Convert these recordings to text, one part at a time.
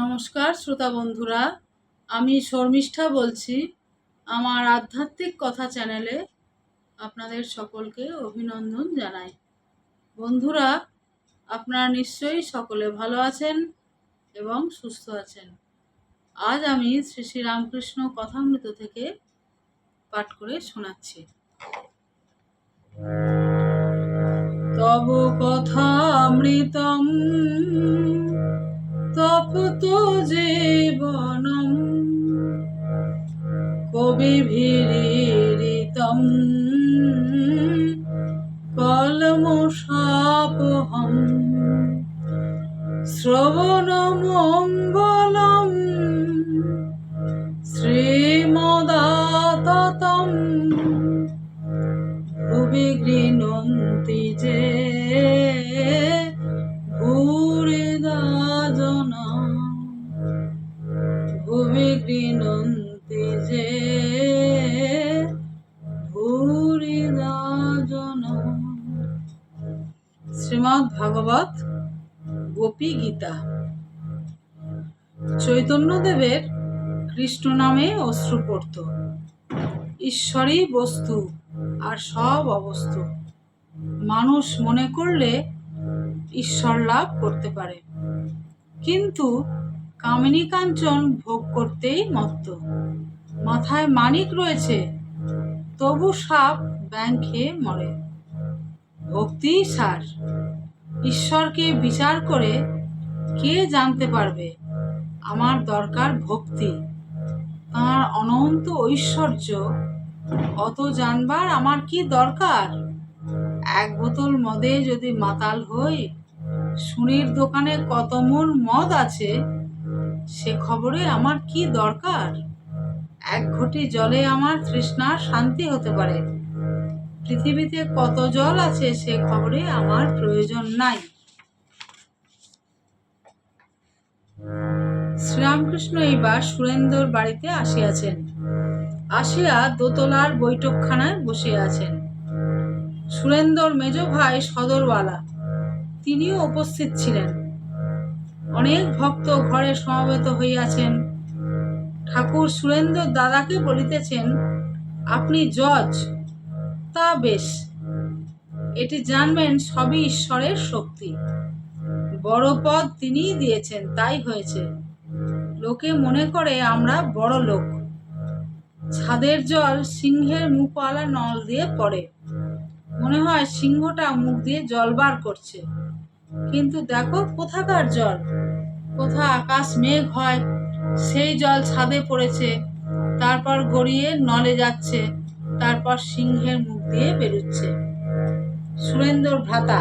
নমস্কার, শ্রোতা বন্ধুরা। আমি শর্মিষ্ঠা বলছি। আমার আধ্যাত্মিক কথা চ্যানেলে আপনাদের সকলকে অভিনন্দন জানাই। বন্ধুরা, আপনারা নিশ্চয়ই সকলে ভালো আছেন এবং সুস্থ আছেন। আজ আমি শ্রী শ্রী রামকৃষ্ণ কথামৃত থেকে পাঠ করে শোনাচ্ছি। তব কথামৃতম তপ্ত জীবনম। কবিভিরিতম কলমশাপহম শ্রবণমঙ্গলম শ্রীমদাততম। ভুবি গৃণন্তি যে ভাগবত, গোপী গীতা। চৈতন্যদেবের কৃষ্ণ নামে অশ্রু পড়ত ঈশ্বরই বস্তু আর সব অবস্তু। মানুষ মনে করলে ঈশ্বর লাভ করতে পারে। কিন্তু কামিনী কাঞ্চন ভোগ করতেই মত্ত। মাথায় মানিক রয়েছে, তবু সাপ ব্যাং খেয়ে মরে। ভক্তি সার। ঈশ্বরকে বিচার করে কে জানতে পারবে? আমার দরকার ভক্তি। তাঁর অনন্ত ঐশ্বর্য। অত জানবার আমার কি দরকার? এক বোতল মদে যদি মাতাল হই, সুনির দোকানে কত মন মদ আছে, সে খবরে আমার কি দরকার? এক ঘটি জলে আমার তৃষ্ণার শান্তি হতে পারে। পৃথিবীতে কত জল আছে সে খবরে আমার প্রয়োজন নাই। শ্রীরামকৃষ্ণ এইবার সুরেন্দ্রর বাড়িতে আসিয়াছেন। আসিয়া দোতলার বৈঠকখানায় বসিয়া আছেন। সুরেন্দর মেজ ভাই সদরওয়ালা, তিনিও উপস্থিত ছিলেন। অনেক ভক্ত ঘরে সমবেত হইয়াছেন। ঠাকুর সুরেন্দ্র দাদাকে বলিতেছেন, আপনি জজ তা বেশ। এটি জানবেন সবই ঈশ্বরের শক্তি। বড় পদ তিনিই দিয়েছেন, তাই হয়েছে। লোকে মনে করে আমরা বড় লোক। ছাদের জল সিংহের মুখওয়ালা নল দিয়ে পড়ে। মনে হয় সিংহটা মুখ দিয়ে জল বার করছে। কিন্তু দেখো কোথাকার জল। কোথা আকাশ মেঘ হয়, সেই জল ছাদে পড়েছে, তারপর গড়িয়ে নলে যাচ্ছে। তারপর সিংহের মুখ দিয়ে বেরোচ্ছে। সুরেন্দ্র ভ্রাতা,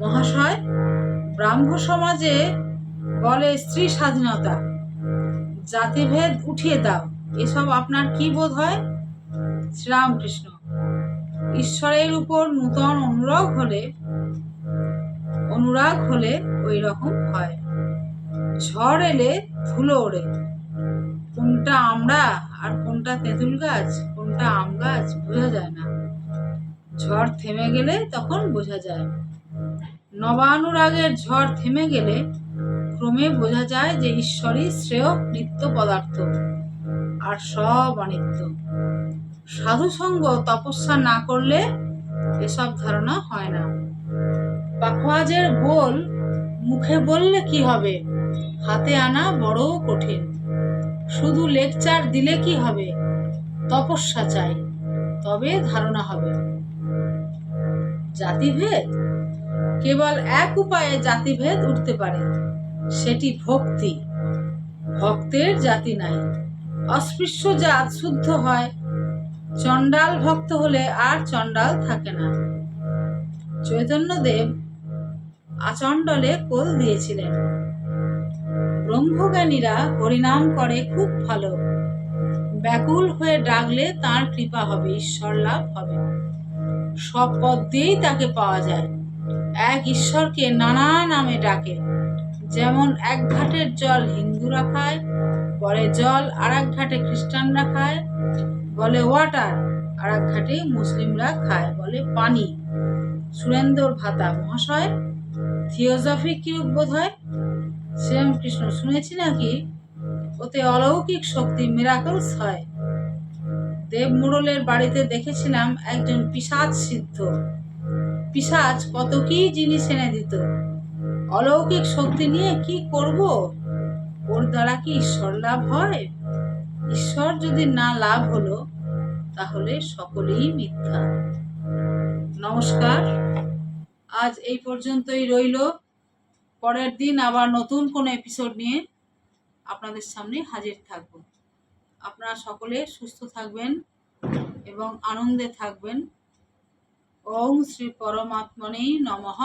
মহাশয়, ব্রাহ্ম সমাজে বলে স্ত্রী স্বাধীনতা। জাতিভেদ উঠিয়ে দাও, এসব আপনার কি বোধ হয়? শ্রীরামকৃষ্ণ, ঈশ্বরের উপর নূতন অনুরাগ হলে অনুরাগ হলে ওই রকম হয়। ঝড় এলে ধুলো ওড়ে। কোনটা আমরা আর কোনটা তেঁতুল গাছ? কোনটা আম গাছ, বোঝা যায় না। ঝড় থেমে গেলে তখন বোঝা যায়। নবানুরাগের ঝড় থেমে গেলে ক্রমে বোঝা যায় যে ঈশ্বরই শ্রেয় নিত্য পদার্থ আর সব অনিত্য। সাধুসঙ্গ তপস্যা না করলে এসব ধারণা হয় না। পাখোয়াজের গোল মুখে বললে কি হবে? হাতে আনা বড় কঠিন। শুধু লেকচার দিলে কি হবে? তপস্যা চাই, তবে ধারণা হবে। জাতিভেদ? কেবল এক উপায়ে জাতিভেদ উঠতে পারে, সেটি ভক্তি। ভক্তের জাতি নাই, অস্পৃশ্য জাত শুদ্ধ হয়। চণ্ডাল ভক্ত হলে আর চণ্ডাল থাকে না। চৈতন্যদেব আচণ্ডলে কোল দিয়েছিলেন। ব্রহ্মজ্ঞানীরা হরিনাম করে খুব ভালো। ব্যাকুল হয়ে ডাকলে তার কৃপা হবে, ঈশ্বর লাভ হবে। সব পদ দিয়েই তাকে পাওয়া যায়। এক ঈশ্বরকে নানা নামে ডাকে। যেমন এক ঘাটের জল হিন্দুরা খায়, বলে জল আর এক ঘাটে খ্রিস্টানরা খায়, বলে ওয়াটার আর এক ঘাটে মুসলিমরা খায়, বলে পানি। সুরেন্দর ভাতা মহাশয় থিওজফি কিরূপ বোধ হয়? শ্রীরামকৃষ্ণ শুনেছি নাকি? ওতে অলৌকিক শক্তি মিরাকলস হয়। দেব মুরলের বাড়িতে দেখেছিলাম একজন পিসাজ সিদ্ধ। পিসাজ কত কি জিনিস এনে দিত। অলৌকিক শক্তি নিয়ে কি করব? ওর দ্বারা কি ঈশ্বর লাভ হয়? ঈশ্বর যদি না লাভ হলো, তাহলে সকলেই মিথ্যা। নমস্কার। আজ এই পর্যন্তই রইল। পরের দিন আবার নতুন কোনো এপিসোড নিয়ে আপনাদের সামনে হাজির থাকব। আপনারা সকলে সুস্থ থাকবেন এবং আনন্দে থাকবেন। ওম শ্রী পরমাত্মনেই নমঃ।